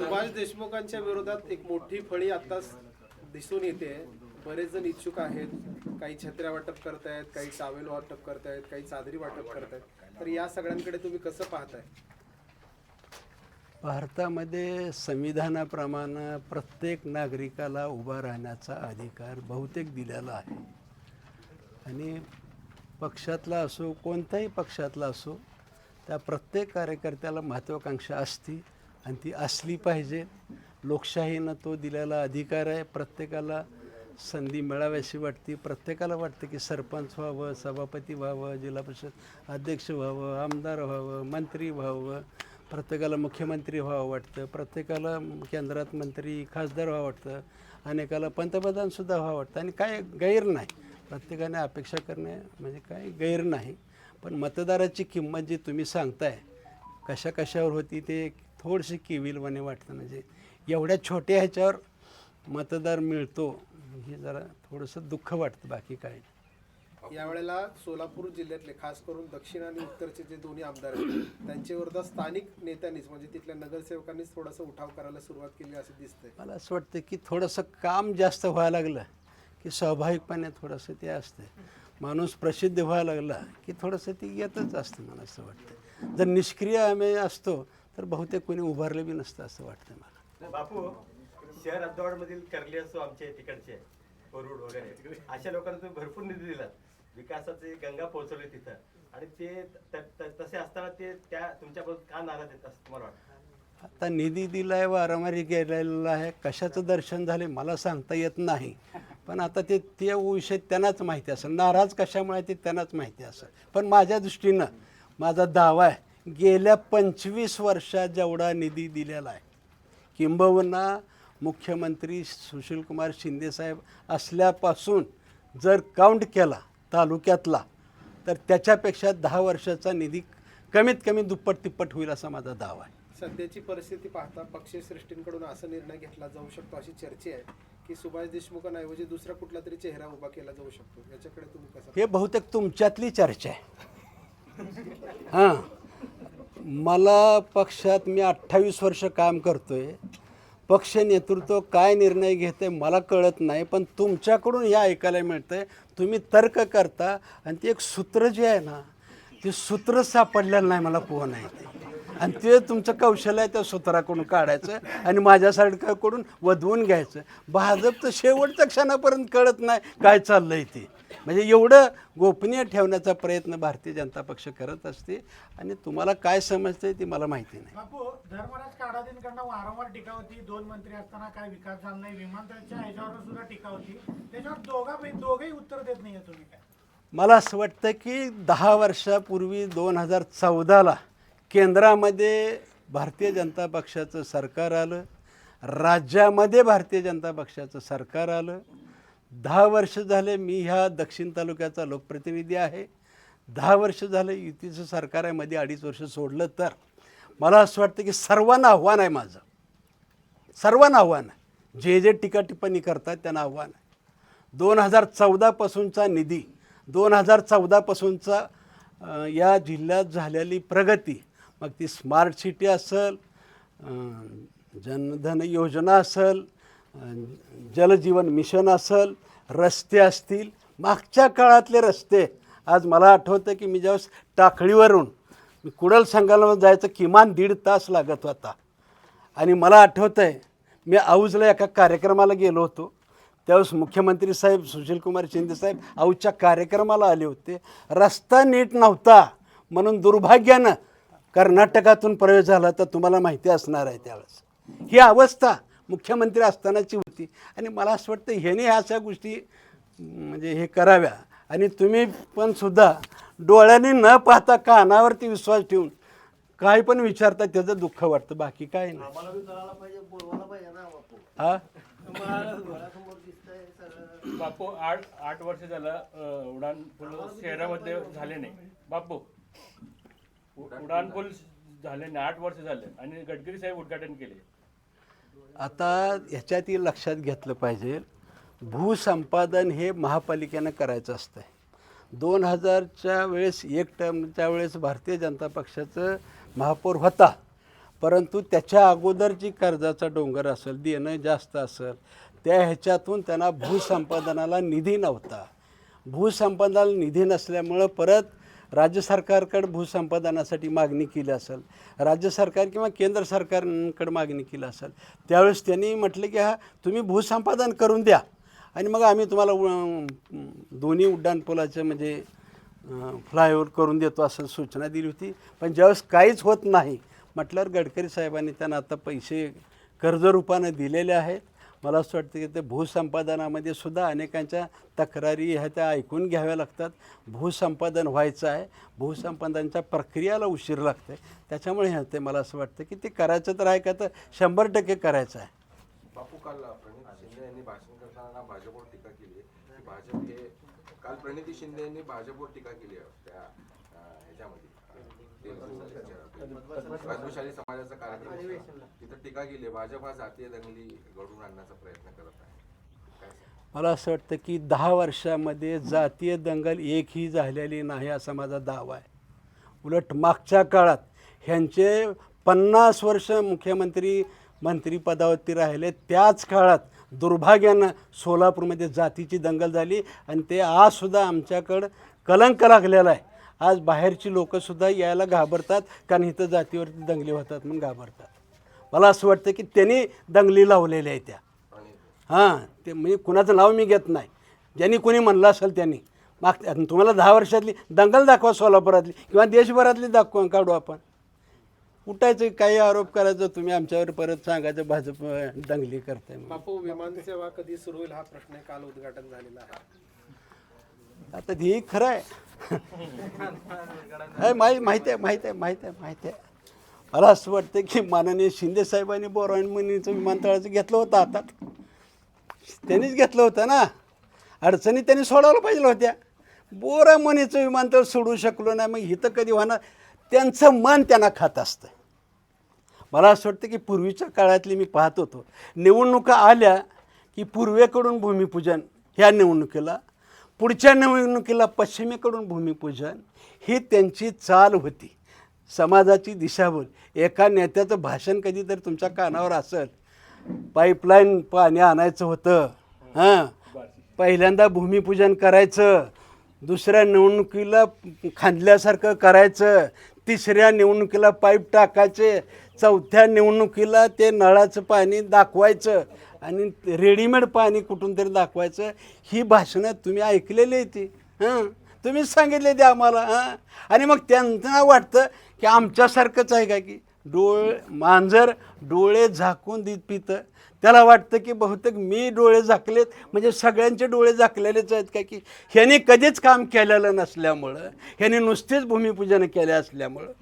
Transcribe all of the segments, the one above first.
सुभाष देशमुखांच्या विरोधात एक मोठी फळी आता दिसून येते. बरेच जण इच्छुक आहेत. काही छत्र्या वाटप करतायत काही टावेल वाटप करतायत काही चादरी वाटप करतायत तर या सगळ्यांकडे तुम्ही कसं पाहताय? भारतामध्ये संविधानाप्रमाणे प्रत्येक नागरिकाला उभा राहण्याचा अधिकार बहुतेक दिलेला आहे. आणि पक्षातला असो कोणत्याही पक्षातला असो त्या प्रत्येक कार्यकर्त्याला महत्त्वाकांक्षा असती. आणि ती असली पाहिजे. लोकशाहीनं तो दिलेला अधिकार आहे. प्रत्येकाला संधी मिळाव्याशी वाटते. प्रत्येकाला वाटतं की सरपंच व्हावं सभापती व्हावं जिल्हा परिषद अध्यक्ष व्हावं आमदार व्हावं मंत्री व्हावं. प्रत्येकाला मुख्यमंत्री व्हावं वाटतं. प्रत्येकाला केंद्रात मंत्री खासदार व्हावं वाटतं. अनेकाला पंतप्रधानसुद्धा व्हावं वाटतं. आणि काय गैर नाही. प्रत्येकाने अपेक्षा करणे म्हणजे काय गैर नाही. पण मतदाराची किंमत जी तुम्ही सांगताय कशा कशावर होती ते थोडीशी किविलवाने वाटतं. म्हणजे एवढ्या छोट्या ह्याच्यावर मतदार मिळतो हे जरा थोडंसं दुःख वाटतं बाकी काय. यावेळेला सोलापूर जिल्ह्यातले खास करून दक्षिण आणि उत्तरचे जे दोन्ही आमदार आहेत त्यांच्या विरोधात स्थानिक नेत्यांनीच म्हणजे तिथल्या नगरसेवकांनीच थोडासा उठाव करायला सुरुवात केली असं दिसतंय. मला असं वाटतं की थोडंसं काम जास्त व्हायला लागलं की स्वाभाविकपणे थोडंसं ते असतं माणूस प्रसिद्ध व्हायला लागला की थोडंसं ते येतच असतं मला असं वाटतं. जर निष्क्रिय आम्ही असतो तर बहुतेक कोणी उभारलं बी नसतं असं वाटतं मला. बापू शहर अब्दावाड मधील करले असो आमचे तिकडचे वरुड वगैरे. अशा लोकांना तुम्ही भरपूर निधी दिलात. विकासाचे गंगा पोहोचवली तिथं. आणि ते तसे असताना ते त्या तुमच्याबद्दल का नाराज आहेत असं तुम्हाला वाटतं? आता निधी दिलाय वारंवार गेलेला आहे. कशाचं दर्शन झाले मला सांगता येत नाही. पण आता ते ते विषय त्यांनाच माहिती असेल. नाराज कशामुळे ते त्यांनाच माहिती असेल. पण माझ्या दृष्टीनं माझा दावा आहे गेल्या पंचवीस वर्षात जेवढा निधी दिलेला आहे किंबहुना मुख्यमंत्री सुशीलकुमार शिंदेसाहेब असल्यापासून जर काउंट केला तालुक्यातला तर त्याच्यापेक्षा दहा वर्षाचा निधी कमीत कमी दुप्पट तिप्पट होईल असा माझा दावा आहे. सध्याची परिस्थिती पाहता पक्षश्रेष्ठींकडून असा निर्णय घेतला जाऊ शकतो अशी चर्चा आहे की सुभाष देशमुखांऐवजी दुसरा कुठला तरी चेहरा उभा केला जाऊ शकतो. याच्याकडे तुम्ही कसं हे बहुतेक तुमच्यातली चर्चा आहे. हां. मला पक्षात मी अठ्ठावीस वर्ष काम करतोय. पक्ष नेतृत्व काय निर्णय घेते मला कळत नाही पण तुमच्याकडून हे ऐकायला मिळतंय. तुम्ही तर्क करता आणि ते एक सूत्र जे आहे ना ते सूत्र सापडलेलं नाही मला कोण आहे ते. आणि ते तुमचं कौशल्य आहे त्या सूत्राकडून काढायचं आणि माझ्यासारख्याकडून वधवून घ्यायचं. भाजपचं शेवटच्या क्षणापर्यंत कळत नाही काय चाललं आहे ते. म्हणजे एवढं गोपनीय ठेवण्याचा प्रयत्न भारतीय जनता पक्ष करत असते आणि तुम्हाला काय समजतंय ते मला माहिती नाही. बापू धर्मराज काडादींकडनं वारंवार टीका होती. दोन मंत्री असताना काय विकास झाला नाही विमानतळाच्या ह्याच्यावर सुद्धा टीका होती. त्याच्यावर दोघा दोघेही उत्तर देत नाहीये तुम्ही काय? मला असं वाटतं की दहा वर्षापूर्वी दोन हजार चौदाला केंद्रामध्ये भारतीय जनता पक्षाचं सरकार आलं राज्यामध्ये भारतीय जनता पक्षाचं सरकार आलं दहा वर्ष झाले मी ह्या दक्षिण तालुक्याचा लोकप्रतिनिधी आहे. दहा वर्ष झाले युतीचं सरकार आहे मध्ये अडीच वर्ष सोडलं तर. मला असं वाटतं की सर्वांना आव्हान आहे माझं. सर्वांना आव्हान आहे. जे जे टीका टिप्पणी करतात त्यांना आव्हान आहे. दोन हजार चौदापासूनचा निधी दोन हजार चौदापासूनचा या जिल्ह्यात झालेली प्रगती मग ती स्मार्ट सिटी असेल जनधन योजना असेल जलजीवन मिशन असेल रस्ते असतील मागच्या काळातले रस्ते. आज मला आठवतं की मी ज्यावेळेस टाकळीवरून मी कुडल संघाला जायचं किमान दीड तास लागत होता. आणि मला आठवतं आहे मी आऊजला एका कार्यक्रमाला गेलो होतो. त्यावेळेस मुख्यमंत्री साहेब सुशीलकुमार शिंदे साहेब कार्यक्रमाला आले होते. रस्ता नीट नव्हता म्हणून दुर्भाग्यानं कर्नाटकातून प्रवेश झाला तर तुम्हाला माहिती असणार आहे त्यावेळेस. ही अवस्था मुख्यमंत्री असतानाची होती. आणि मला असं वाटतं ह्याने ह्या अशा गोष्टी म्हणजे हे कराव्या. आणि तुम्ही पण सुद्धा डोळ्यांनी न पाहता कानावरती विश्वास ठेवून काही पण विचारता त्याचं दुःख वाटतं. बाकी काय नाही. हा? बापू आठ आठ वर्ष झालं उडान पूल शहरामध्ये झाले नाही. बापू उडान पूल झाले नाही. आठ वर्ष झाले. आणि गडकरी साहेब उद्घाटन केले. आता ह्याच्यात लक्षात घेतलं पाहिजे. भूसंपादन हे महापालिकेनं करायचं असतं दोन हजारच्या वेळेस एक टर्मच्या वेळेस भारतीय जनता पक्षाचं महापौर होता. परंतु त्याच्या अगोदर जी कर्जाचा डोंगर असेल देणं जास्त असेल त्या ह्याच्यातून त्यांना भूसंपादनाला निधी नव्हता. भूसंपादनाला निधी नसल्यामुळं परत राज्य सरकारकडे भूसंपादनासाठी मागणी केली असेल राज्य सरकार किंवा केंद्र सरकारकडे मागणी केली असेल त्यावेळेस त्यांनी म्हटलं की हा तुम्ही भूसंपादन करून द्या. आणि मग आम्ही तुम्हाला उ- दोन्ही उड्डाणपुलाचं म्हणजे फ्लायओव्हर करून देतो असं सूचना दिली होती. पण ज्यावेळेस काहीच होत नाही म्हटल्यावर गडकरी साहेबांनी त्यांना आता पैसे कर्जरूपानं दिलेले आहेत. मला असं वाटतं की ते भूसंपादनामध्ये सुद्धा अनेकांच्या तक्रारी ह्या त्या ऐकून घ्याव्या लागतात. भूसंपादन व्हायचं आहे. भूसंपादनाच्या प्रक्रियाला उशीर लागते त्याच्यामुळे ह्या ते मला असं वाटतं की ते करायचं तर आहे का तर शंभर टक्के करायचं आहे. बापू काल प्रणित शिंदे यांनी भाषण करताना भाजपवर टीका केली की भाजप हे काल प्रणिती शिंदे यांनी भाजपवर टीका केली त्या ह्याच्यामध्ये. पद्मशाली समाजाचा कार्यक्रम. तिथं टीका केली भाजप हा जातीय दंगली घडवून आणण्याचा प्रयत्न करत आहे? मला असं वाटतं की दहा वर्षामध्ये जातीय दंगल एकही झालेली नाही असा माझा दावा आहे उलट मागच्या काळात ह्यांचे पन्नास वर्ष मुख्यमंत्री मंत्रिपदावरती राहिले त्याच काळात दुर्भाग्यानं सोलापूरमध्ये जातीची दंगल झाली आणि ते आजसुद्धा आमच्याकडं कलंक लागलेला आहे आज बाहेरची लोकंसुद्धा यायला घाबरतात कारण इथं जातीवरती दंगली होतात म्हणून घाबरतात. मला असं वाटतं की त्यांनी दंगली लावलेल्या आहेत त्या. हां ते म्हणजे कुणाचं नाव मी घेत नाही. ज्यांनी कोणी म्हणलं असेल त्यांनी. माग तुम्हाला दहा वर्षातली दंगल दाखवा सोलापुरातली किंवा देशभरातली दाखवा काढू आपण. उठायचं काही आरोप करायचं तुम्ही आमच्यावर परत सांगायचं भाजप दंगली करताय. बापू विमानसेवा कधी सुरू होईल हा प्रश्न काल उद्घाटन झालेला आहे. आता हे खरं आहे. आहे माहिती आहे माहिती आहे माहिती आहे माहिती आहे. मला असं वाटतं की माननीय शिंदे साहेबांनी बोराणमणीचं विमानतळाचं घेतलं होतं आता. त्यांनीच घेतलं होतं ना. अडचणी त्यांनी सोडवलं पाहिजे होत्या. बोरामणीचं विमानतळ सोडू शकलो नाही मग इथं कधी होणार? त्यांचं मन त्यांना खात असतं. मला असं वाटतं की पूर्वीच्या काळातली मी पाहत होतो. निवडणुका आल्या की पूर्वेकडून भूमिपूजन ह्या निवडणुकीला पुढच्या निवडणुकीला पश्चिमेकडून भूमिपूजन ही त्यांची चाल होती. समाजाची दिशाभूल. एका नेत्याचं भाषण कधीतरी तुमच्या कानावर असेल. पाईपलाईन पाणी आणायचं होतं. हां? पहिल्यांदा भूमिपूजन करायचं. दुसऱ्या निवडणुकीला खांदल्यासारखं करायचं. तिसऱ्या निवडणुकीला पाईप टाकायचे. चौथ्या निवडणुकीला ते नळाचं पाणी दाखवायचं. आणि रेडीमेड पाणी कुठून तरी दाखवायचं ही भाषणं तुम्ही ऐकलेली आहे ती. हां? तुम्हीच सांगितले ते आम्हाला हां? आणि मग त्यांना वाटतं की आमच्यासारखंच आहे का की डोळ मांजर डोळे झाकून देत पितं. त्याला वाटतं की बहुतेक मी डोळे झाकलेत म्हणजे सगळ्यांचे डोळे झाकलेलेच आहेत का की ह्याने कधीच काम केलेलं नसल्यामुळं ह्याने नुसतेच भूमिपूजन केले असल्यामुळं.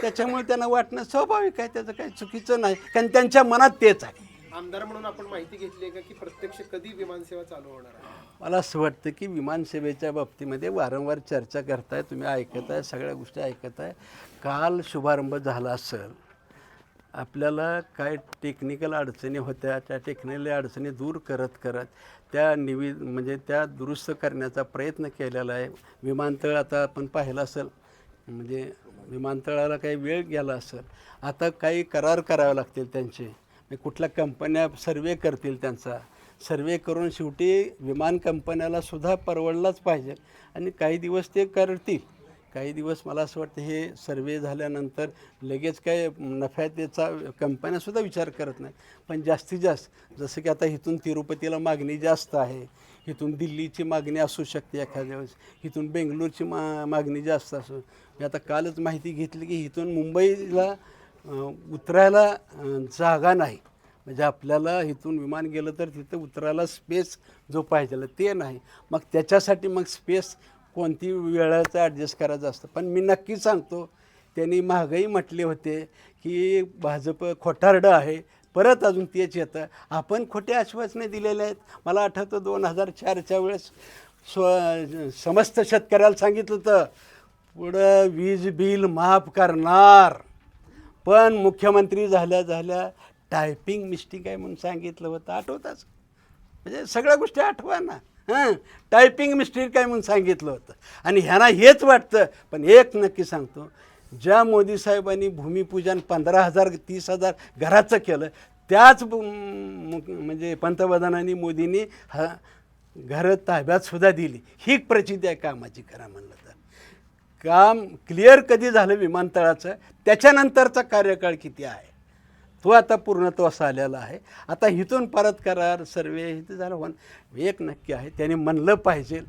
त्याच्यामुळे त्यांना वाटणं स्वाभाविक आहे त्याचं काही चुकीचं नाही. कारण त्यांच्या मनात तेच आहे. आमदार म्हणून आपण माहिती घेतली आहे का की प्रत्यक्ष कधी विमानसेवा चालू होणार आहे? मला असं वाटतं की विमानसेवेच्या बाबतीमध्ये वारंवार चर्चा करताय तुम्ही ऐकत आहे सगळ्या गोष्टी ऐकत आहे काल शुभारंभ झाला असेल आपल्याला काय टेक्निकल अडचणी होत्या त्या टेक्निकल अडचणी दूर करत करत त्या निवि म्हणजे त्या दुरुस्त करण्याचा प्रयत्न केलेला आहे. विमानतळ आता आपण पाहिलं असेल म्हणजे विमानतळाला काही वेळ गेला असेल आता काही करार करावे लागतील त्यांचे. म्हणजे कुठल्या कंपन्या सर्वे करतील त्यांचा. सर्वे करून शेवटी विमान कंपन्याला सुद्धा परवडलाच पाहिजे. आणि काही दिवस ते करतील. काही दिवस मला असं वाटतं हे सर्वे झाल्यानंतर लगेच काय नफ्यातेचा कंपन्यासुद्धा विचार करत नाही पण जास्तीत जास्त जसं की आता इथून तिरुपतीला मागणी जास्त आहे. इथून दिल्लीची मागणी असू शकते एखाद्या वेळेस. इथून बेंगलोरची मा मागणी जास्त असू. मी आता कालच माहिती घेतली की इथून मुंबईला उतरायला जागा नाही. म्हणजे आपल्याला इथून विमान गेलं तर तिथं उतरायला स्पेस जो पाहिजे ते नाही. मग त्याच्यासाठी मग स्पेस कोणती वेळाचं ॲडजस्ट करायचं असतं. पण मी नक्की सांगतो त्यांनी महागाई म्हटले होते की भाजप खोटारडं आहे. परत अजून तेच येतं. आपण खोटे आश्वासने दिलेले आहेत. मला आठवतं दोन हजार चारच्या वेळेस स्व समस्त शेतकऱ्याला सांगितलं होतं पुढं वीज बिल माफ करणार. पण मुख्यमंत्री झाल्या झाल्या टायपिंग मिस्टेक आहे म्हणून सांगितलं होतं. आठवताच. म्हणजे सगळ्या गोष्टी आठवा ना. हां? टायपिंग मिस्टेक काय म्हणून सांगितलं होतं. आणि ह्यांना हेच वाटतं. पण एक नक्की सांगतो. ज्या मोदी साहेबांनी भूमिपूजन पंधरा हजार तीस हजार घराचं केलं त्याच म्हणजे पंतप्रधानांनी मोदींनी ह घरं ताब्यातसुद्धा दिली. ही प्रचिती आहे कामाची करा म्हणलं काम क्लिअर कधी झालं विमानतळाचं? त्याच्यानंतरचा कार्यकाळ किती आहे? तो आता पूर्णत्वास आलेला आहे. आता इथून परत करार सर्वे हे झालं होण एक नक्की आहे. त्यांनी म्हणलं पाहिजे.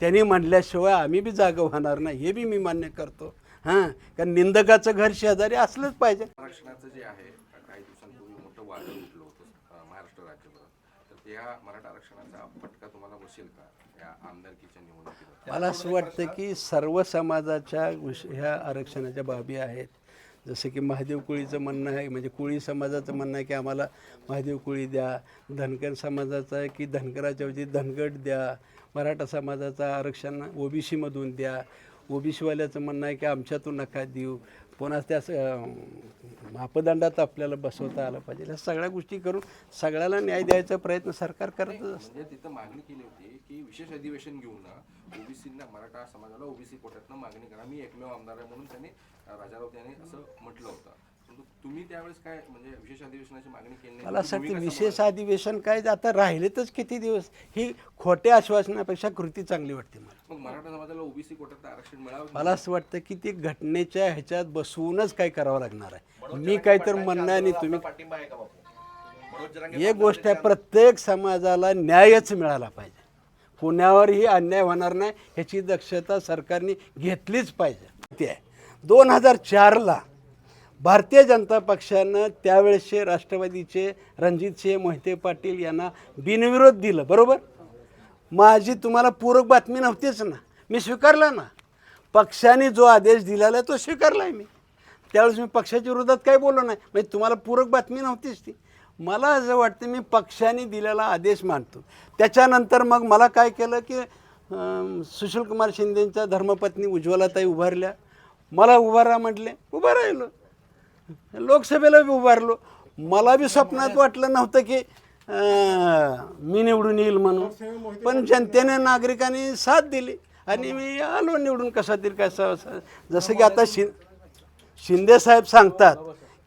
त्यांनी म्हणल्याशिवाय आम्ही बी जागा होणार नाही. हे बी मी मान्य करतो. हां. कारण निंदकाचं घर शेजारी असलंच पाहिजे. आरक्षणाचं जे आहे काही दिवसांपूर्वी मोठं वादळ उठलं होतं महाराष्ट्र राज्यभर तर त्या मराठा आरक्षणाचा फटका तुम्हाला बसेल का? या आमदारकीच्या मला असं वाटतं की सर्व समाजाच्या विष- ह्या आरक्षणाच्या बाबी आहेत. जसं की महादेव कुळीचं म्हणणं आहे म्हणजे कुळी समाजाचं म्हणणं आहे की आम्हाला महादेव कुळी द्या धनगर समाजाचं आहे की धनगराच्या ऐवजी धनगट द्या मराठा समाजाचा आरक्षण ओबीसीमधून द्या ओबीसीवाल्याचं म्हणणं आहे की आमच्यातून नका देऊ. पुन्हा त्या मापदंडात आपल्याला बसवता आलं पाहिजे. ह्या सगळ्या गोष्टी करून सगळ्याला न्याय द्यायचा प्रयत्न सरकार करतच असतं. म्हणजे तिथं मागणी केली होती की विशेष अधिवेशन घेऊन ओबीसीना मराठा समाजाला ओबीसी कोट्यातनं मागणी करा. मी एकमेव आमदार आहे म्हणून त्यांनी अं, राजा राऊत यांनी असं म्हटलं होतं. तुम्ही त्यावेळेस काय म्हणजे विशेष अधिवेशनाची मागणी केली नाही मला असं वाटतं विशेष अधिवेशन काय आता राहिलेतच किती दिवस ही खोट्या आश्वासनापेक्षा कृती चांगली वाटते मला. मग मराठा समाजाला ओबीसी कोट्यात आरक्षण मिळावं मला असं वाटतं की ती घटनेच्या ह्याच्यात बसवूनच काय करावं लागणार आहे. मी काय तर म्हणणं आणि तुम्ही पाठिंबा आहे का बापू? मनोज जरांगे एक गोष्ट आहे प्रत्येक समाजाला न्यायच मिळाला पाहिजे. कुणावरही अन्याय होणार नाही ह्याची दक्षता सरकारने घेतलीच पाहिजे. ते आहे. दोन हजार चारला भारतीय जनता पक्षानं त्यावेळेसचे राष्ट्रवादीचे रणजितसिंह मोहिते पाटील यांना बिनविरोध दिलं बरोबर? माझी तुम्हाला पूरक बातमी नव्हतीच ना. मी स्वीकारला ना. पक्षाने जो आदेश दिलेला आहे तो स्वीकारला आहे मी. त्यावेळेस मी पक्षाच्या विरोधात काही बोललो नाही. म्हणजे तुम्हाला पूरक बातमी नव्हतीच ती. मला असं वाटतं मी पक्षाने दिलेला आदेश मानतो. त्याच्यानंतर मग मला काय केलं की सुशीलकुमार शिंदेंच्या धर्मपत्नी उज्ज्वलाताई उभारल्या. मला उभारा म्हटले उभा राहिलो. लोकसभेला बी उभारलो. मला बी स्वप्नात वाटलं नव्हतं की मी निवडून येईल म्हणून. पण जनतेने नागरिकांनी साथ दिली. आणि मी आलो निवडून कसा तरी कसा जसं की आता शि शिंदे साहेब सांगतात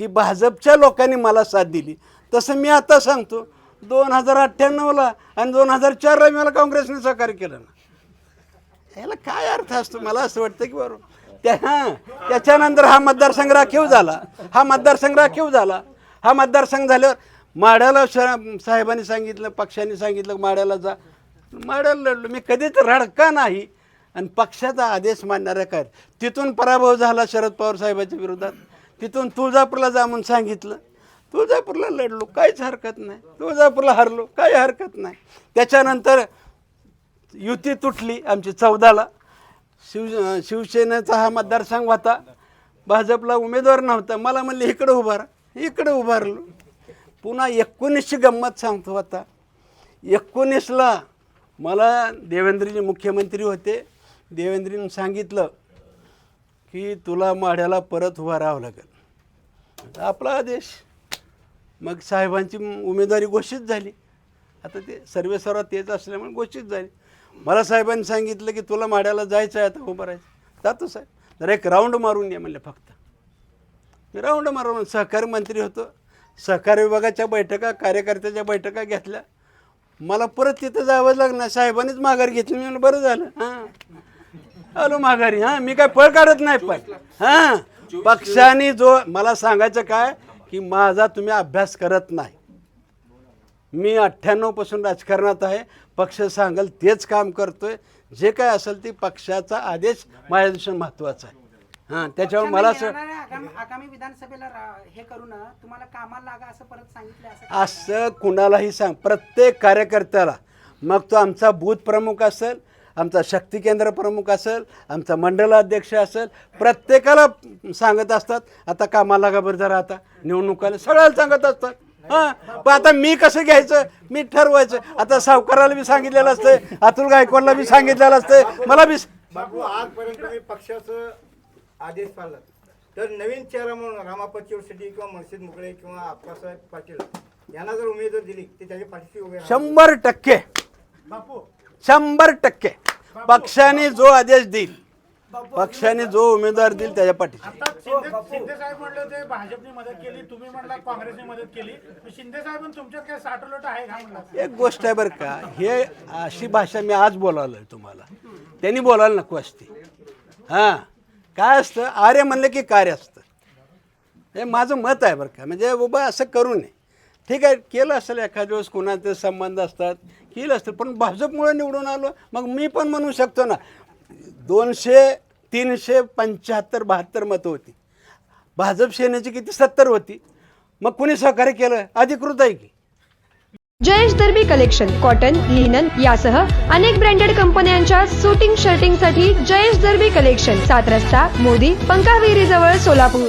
की भाजपच्या लोकांनी मला साथ दिली. तसं मी आता सांगतो दोन हजार अठ्ठ्याण्णवला आणि दोन हजार चारला मला काँग्रेसने सहकार्य केलं ना. याला काय अर्थ असतो? मला असं वाटतं की बरोबर. त्या हां त्याच्यानंतर हा मतदारसंघ राखीव झाला. हा मतदारसंघ राखीव झाला. हा मतदारसंघ झाल्यावर माड्याला श साहेबांनी सांगितलं पक्षाने सांगितलं माड्याला जा. माड्याला लढलो. मी कधीच रडका नाही. आणि पक्षाचा आदेश मानणाऱ्या काय? तिथून पराभव झाला शरद पवार साहेबाच्या विरोधात. तिथून तुळजापूरला जा म्हणून सांगितलं. तुळजापूरला लढलो. काहीच हरकत नाही. तुळजापूरला हरलो. काही हरकत नाही. त्याच्यानंतर युती तुटली आमची चौदाला. शिव शिवसेनेचा हा मतदारसंघ होता. भाजपला उमेदवार नव्हता. मला म्हणले इकडं उभार इकडं उभारलो पुन्हा एकोणीसची गंमत सांगतो आता. एकोणीसला मला देवेंद्रजी मुख्यमंत्री होते. देवेंद्रीनं सांगितलं की तुला माढ्याला परत उभा राहावं लागेल. आपला आदेश. मग साहेबांची उमेदवारी घोषित झाली. आता ते सर्वेसर्वा तेच असल्यामुळे घोषित झाली. मला साहेबांनी सांगितलं की तुला माड्याला जायचं आहे आता उभं राहायचं. जातो साहेब. जरा एक राऊंड मारून ये म्हणले फक्त. मी राऊंड मारून सहकारी मंत्री होतो. सहकारी विभागाच्या बैठका कार्यकर्त्याच्या बैठका घेतल्या. मला परत तिथं जावं लागणार साहेबांनीच माघार घेतली. मी म्हणलं बरं झालं. हां. आलो माघारी. हां. मी काय पळ काढत नाही पण. हां. पक्षाने जो मला सांगायचं काय की माझा तुम्ही अभ्यास करत नाही. मी अठ्ठ्याण्णवपासून राजकारणात आहे. पक्ष सांगेल तेच काम करतोय. जे काय असेल ते पक्षाचा आदेश माझ्या दृष्टीने महत्त्वाचा आहे. हां त्याच्यावर मला असं आगामी विधानसभेला रा- हे करू ना तुम्हाला कामाला लागा असं परत सांगितलं असं असं कुणालाही सांग. प्रत्येक कार्यकर्त्याला. मग तो आमचा बूथ प्रमुख असेल आमचा शक्ती केंद्र प्रमुख असेल आमचा मंडलाध्यक्ष असेल प्रत्येकाला सांगत असतात आता कामाला का बरं जरा आता. निवडणुकाला सगळ्याला सांगत असतात. हां? पण आता मी कसं घ्यायचं? मी ठरवायचं. आता सावकाराला बी सांगितलेलं असतंय अतुल गायकवाडला बी सांगितलेलं असतंय मला बी बापू आजपर्यंत तुम्ही पक्षाचं आदेश पाळला तर नवीन चेहरा म्हणून रामापत शेट्टी किंवा मनसिद मुकळे किंवा अप्पासाहेब पाटील यांना जर उमेदवार दिली ते त्याच्या पाठीशी उभे राहणार. शंभर टक्के. बापू. शंभर टक्के. पक्षाने जो आदेश देईल पक्षाने जो उमेदवार देईल त्याच्या पाठीशी आता शिंदे शिंदे साहेब म्हणले होते भाजपने मदत केली तुम्ही म्हणला काँग्रेसने मदत केली. मग शिंदे साहेब तुमच्यात काय साठवलोट आहे का म्हणला? एक गोष्ट आहे बरं का हे अशी भाषा मी आज बोलावलं तुम्हाला. त्यांनी बोलायला नको असते. हां काय असतं? आर्य म्हणलं की कार्य असतं. हे माझं मत आहे बरं का म्हणजे बाबा असं करू नये. ठीक आहे केलं असेल एखाद्या वेळेस कोणाचे संबंध असतात केलं असतं पण भाजपमुळे निवडून आलो मग मी पण म्हणू शकतो ना दोनशे तीनशे पंच्याहत्तर बहात्तर मतं होती. भाजप सेनेची किती? सत्तर होती. मग कुणी सहकार्य केलं? अधिकृत आहे की? Jayesh Darbi collection cotton linen यासह अनेक ब्रँडेड कंपन्यांच्या सुटिंग शर्टिंगसाठी जयेश दर्बी कलेक्शन सात रस्ता मोदी पंकाविहिरी जवळ सोलापूर.